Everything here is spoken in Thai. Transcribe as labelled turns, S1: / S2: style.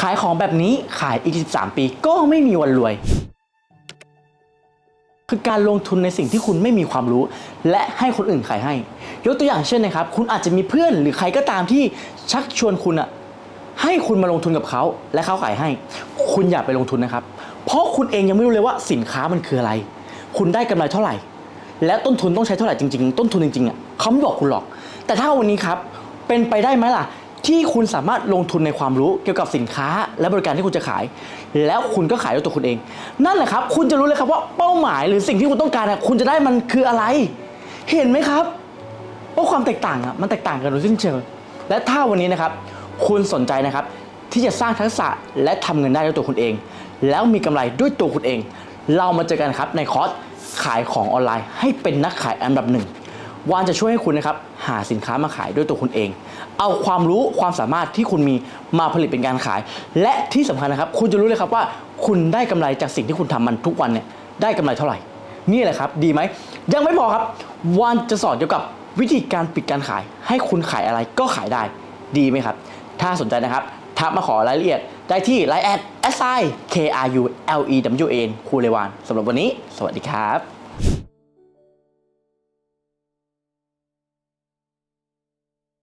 S1: ขายของแบบนี้ขายอีก 13 ปีก็ไม่มีวันรวย คือการลงทุนในสิ่งที่คุณไม่มีความรู้ และให้คนอื่นขายให้ ยกตัวอย่างเช่นนะครับ คุณอาจจะมีเพื่อนหรือใครก็ตามที่ชักชวนคุณอะให้คุณมาลงทุนกับเขาและเขาขายให้ คุณอย่าไปลงทุนนะครับ เพราะคุณเองยังไม่รู้เลยว่าสินค้ามันคืออะไร คุณได้กำไรเท่าไหร่ และต้นทุนต้องใช้เท่าไหร่จริง ๆ ต้นทุนจริงๆอะเขาไม่บอกคุณหรอก แต่ถ้าวันนี้ครับเป็นไปได้ไหมล่ะ ที่คุณสามารถลงทุนในความรู้เกี่ยวกับสินค้า และบริการที่คุณจะขาย แล้วคุณก็ขายด้วยตัวคุณเอง นั่นแหละครับ คุณจะรู้เลยครับว่าเป้าหมายหรือสิ่งที่คุณต้องการคุณจะได้มันคืออะไร เห็นไหมครับว่าความแตกต่างอะมันแตกต่างกันโดยสิ้นเชิงและถ้าวันนี้นะครับ คุณสนใจนะครับ ที่จะสร้างทักษะและทำเงินได้ด้วยตัวคุณเอง แล้วมีกำไรด้วยตัวคุณเอง เรามาเจอกันครับในคอร์สขายของออนไลน์ ให้เป็นนักขายอันดับหนึ่ง วานจะช่วยให้คุณนะครับหาสินค้ามาขายด้วยตัวคุณเอง เอาความรู้ความสามารถที่คุณมีมาผลิตเป็นการขาย และที่สำคัญนะครับ คุณจะรู้เลยครับว่า คุณได้กำไรจากสิ่งที่คุณทำมันทุกวันเนี่ยได้กำไรเท่าไหร่ นี่แหละครับ ดีไหม ยังไม่พอครับวานจะสอนเกี่ยวกับวิธีการปิดการขาย ให้คุณขายอะไรก็ขายได้ ดีไหมครับ ถ้าสนใจนะครับทักมาขอรายละเอียดได้ที่ Line แอด s i k r u l e w a n คูเลวานสำหรับวันนี้ สวัสดีครับ